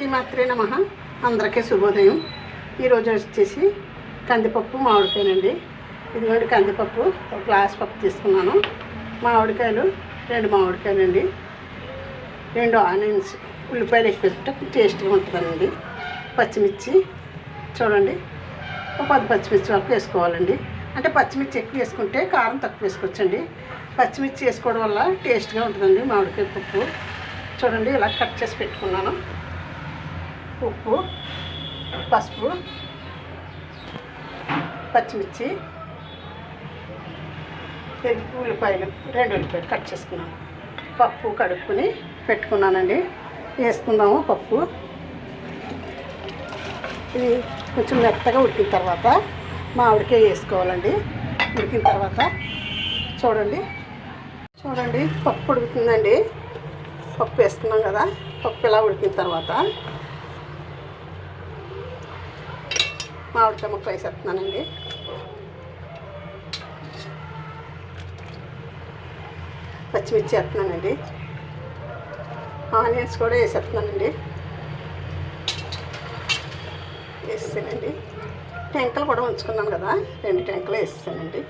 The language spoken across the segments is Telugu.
శ్రీమాత్రే నమ. అందరికీ శుభోదయం. ఈరోజు వచ్చేసి కందిపప్పు మామిడికాయలండి. ఇదిగోండి కందిపప్పు. ఒక గ్లాస్ పప్పు తీసుకున్నాను. మామిడికాయలు రెండు మామిడికాయలండి. రెండు ఆనియన్స్. ఉల్లిపాయలు ఎక్కువ టేస్ట్గా ఉంటుందండి పచ్చిమిర్చి చూడండి. ఒక పది పచ్చిమిర్చి వరకు వేసుకోవాలండి. అంటే పచ్చిమిర్చి ఎక్కువ వేసుకుంటే కారం తక్కువ వేసుకోవచ్చండి. పచ్చిమిర్చి వేసుకోవడం వల్ల టేస్ట్గా ఉంటుందండి మామిడికాయ పప్పు. చూడండి ఇలా కట్ చేసి పెట్టుకున్నాను. ఉప్పు పసుపు పచ్చిమిర్చి ఉల్లిపాయలు రెండు ఉల్లిపాయలు కట్ చేసుకున్నాను. పప్పు కడుక్కుని పెట్టుకున్నానండి. వేసుకుందాము పప్పు. ఇది కొంచెం మెత్తగా ఉడికిన తర్వాత మామిడికాయ వేసుకోవాలండి. ఉడికిన తర్వాత చూడండి. చూడండి పప్పు ఉడుకుతుందండి. పప్పు వేసుకున్నాం కదా పప్పు ఇలా ఉడికిన తర్వాత మామిడికాయ ముక్క వేసేస్తున్నానండి. పచ్చిమిర్చి వేస్తున్నానండి. ఆనియన్స్ కూడా వేసేస్తున్నానండి. వేస్తానండి. టెంకలు కూడా ఉంచుకున్నాను కదా రెండు టెంకలు వేసానండి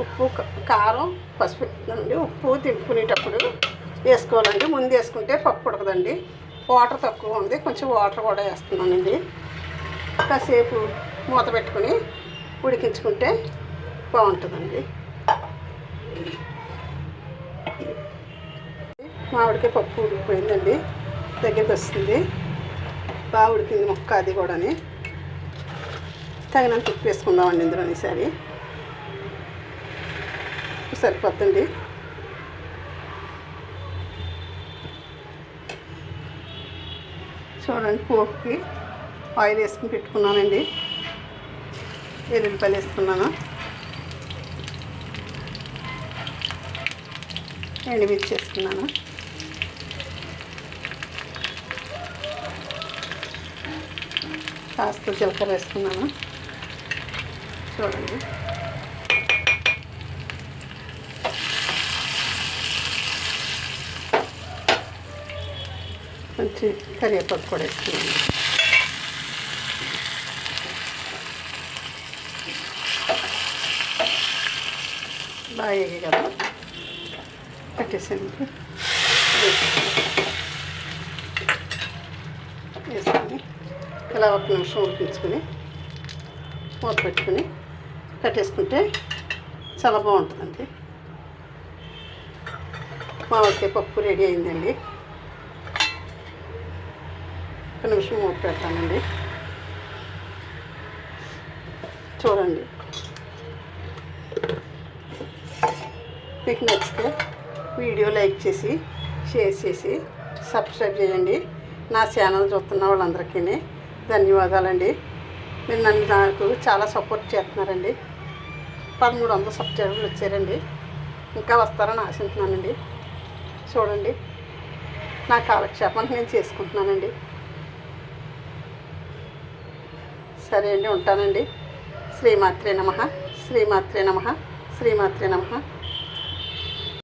ఉప్పు క- కారం పసుపు వేస్తున్నానండి. ఉప్పు తింపుకునేటప్పుడు వేసుకోవాలండి. ముందు వేసుకుంటే పప్పు ఉడకదండి. వాటర్ తక్కువ ఉంది. కొంచెం వాటర్ కూడా వేస్తున్నానండి. కాసేపు మూత పెట్టుకుని ఉడికించుకుంటే బాగుంటుందండి. మామిడికాయ పప్పు ఉడికిపోయిందండి. దగ్గరికి వస్తుంది. బాగా ఉడికింది మొక్క అది కూడాని. తగినంత ఉప్పు వేసుకుందామండి ఇందులో ఈసారి. సరిపోతుంది చూడండి పోపుకి ఆయిల్ వేసుకుని పెట్టుకున్నానండి. ఎల్లుల్లిపాయలు వేసుకున్నాను. ఎండుమిర్చి వేసుకున్నాను. కాస్త జీలకర్ర వేసుకున్నాను. చూడండి. కొంచెం కరివేపాకు కూడా వేసుకున్నాను. బాగా వేగి కదా. పెట్టేసాను వేసుకొని ఇలా ఒక నిమిషం ఉడికించుకొని మూత పెట్టుకొని కట్టేసుకుంటే చాలా బాగుంటుందండి. మామిడికాయ పప్పు రెడీ అయిందండి. ఒక నిమిషం మూత పెడతానండి. చూడండి. మీకు నచ్చితే వీడియో లైక్ చేసి షేర్ చేసి సబ్స్క్రైబ్ చేయండి. నా ఛానల్ చూస్తున్న వాళ్ళందరికీ ధన్యవాదాలండి. మీరు నన్ను నాకు చాలా సపోర్ట్ చేస్తున్నారండి. పదమూడు వందల సబ్స్క్రైబర్లు వచ్చారండి. ఇంకా వస్తారని ఆశిస్తున్నానండి చూడండి నా కాలక్షేపం నేను చేసుకుంటున్నానండి. సరే అండి ఉంటానండి. శ్రీమాత్రే నమ. శ్రీమాత్రే నమ. శ్రీమాత్రే నమ.